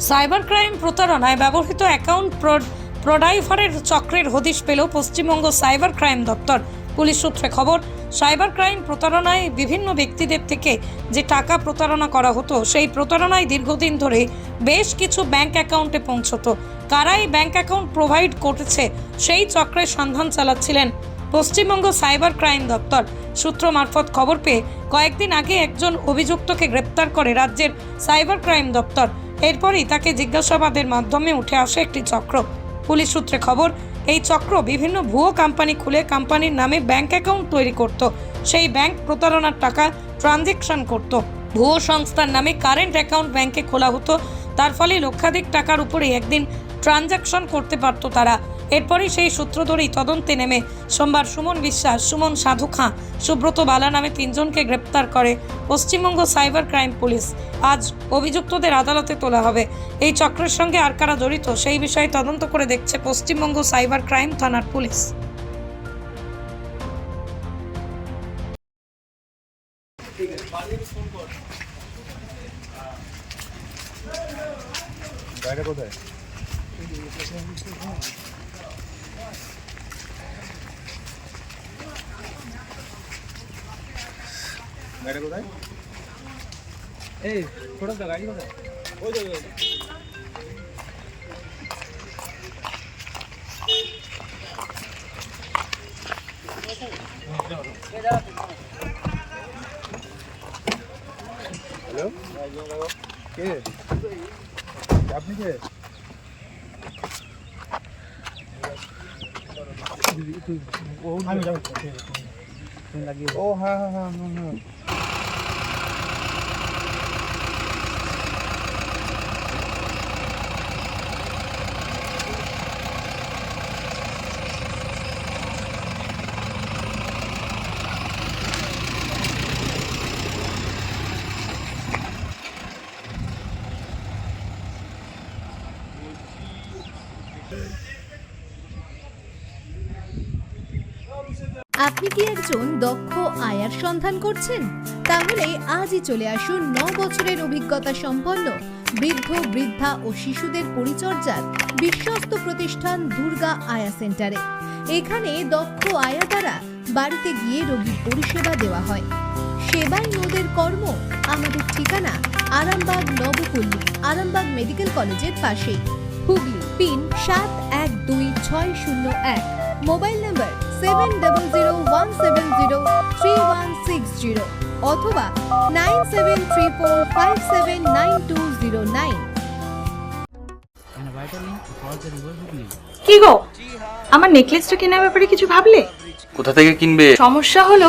Cyber crime প্রতারণায় ব্যবহৃত account প্রোডাইভারের চক্রের হদিশ পেল পশ্চিমবঙ্গ সাইবার ক্রাইম দপ্তর পুলিশ সূত্রে খবর সাইবার ক্রাইম প্রতারণায় বিভিন্ন ব্যক্তিদের থেকে যে টাকা প্রতারণা করা হতো, সেই প্রতারণায় দীর্ঘদিন ধরে বেশ কিছু ব্যাংক অ্যাকাউন্টে পৌঁছতো। কারাই ব্যাংক অ্যাকাউন্ট প্রোভাইড করেছে, সেই চক্রের সন্ধান চালাচ্ছিলেন পশ্চিমবঙ্গ সাইবার ক্রাইম দপ্তর। সূত্র মারফত খবর পেয়ে কয়েকদিন আগে একজন অভিযুক্তকে গ্রেপ্তার করে রাজ্যের সাইবার ক্রাইম দপ্তর। এরপরই তাকে জিজ্ঞাসাবাদের মাধ্যমে উঠে আসে একটি চক্র। পুলিশ সূত্রে খবর, এই চক্র বিভিন্ন ভুয়ো কোম্পানি খুলে কোম্পানির নামে ব্যাংক অ্যাকাউন্ট তৈরি করত। সেই ব্যাংক প্রতারণার টাকা ট্রানজেকশন করত। ভুয়ো সংস্থার নামে কারেন্ট অ্যাকাউন্ট ব্যাংকে খোলা হতো। তার ফলে লক্ষাধিক টাকার উপরে একদিন ট্রানজাকশন করতে পারত তারা। এরপরই সেই সূত্র ধরেই তদন্তে নেমে সোমবার সুমন বিশ্বাস, সুমন সাধু খাঁ, সুব্রত বালা নামে তিনজনকে গ্রেপ্তার করে পশ্চিমবঙ্গ সাইবার ক্রাইম পুলিশ। আজ অভিযুক্তদের আদালতে তোলা হবে। এই চক্রের সঙ্গে আর কারা জড়িত সেই বিষয়ে তদন্ত করে দেখছে পশ্চিমবঙ্গ সাইবার ক্রাইম থানার পুলিশ। গাড়িটা কোথায়? গাড়িটা কোথায়? এই ছোট গাড়ি কোথায়? ওই ওই তো। হ্যালো? কে? আপনি কে? ও হ্যাঁ হ্যাঁ হ্যাঁ হ্যাঁ। আপনি কি একজন দক্ষ আয়ার সন্ধান করছেন? তাহলে আজই চলে আসুন ন বছরের অভিজ্ঞতা সম্পন্ন বৃদ্ধ, বৃদ্ধা ও শিশুদের পরিচর্যার বিশ্বস্ত প্রতিষ্ঠান দুর্গা আয়া সেন্টারে এখানে দক্ষ আয়া দ্বারা বাড়িতে গিয়ে রোগীর পরিষেবা দেওয়া হয়। সেবাই নোদের কর্ম আমাদের ঠিকানা আরামবাগ নবপল্লী, আরামবাগ মেডিকেল কলেজের পাশেই। হুগলি পিন সাত এক দুই ছয় শূন্য এক। Mobile number seven double zero one seven zero three one six zero অথবা nine seven three four five seven nine two zero nine. কি গো? আমার নেকলেসটা কেনার ব্যাপারে কিছু ভাবলে? কোথা থেকে কিনবে? সমস্যা হলো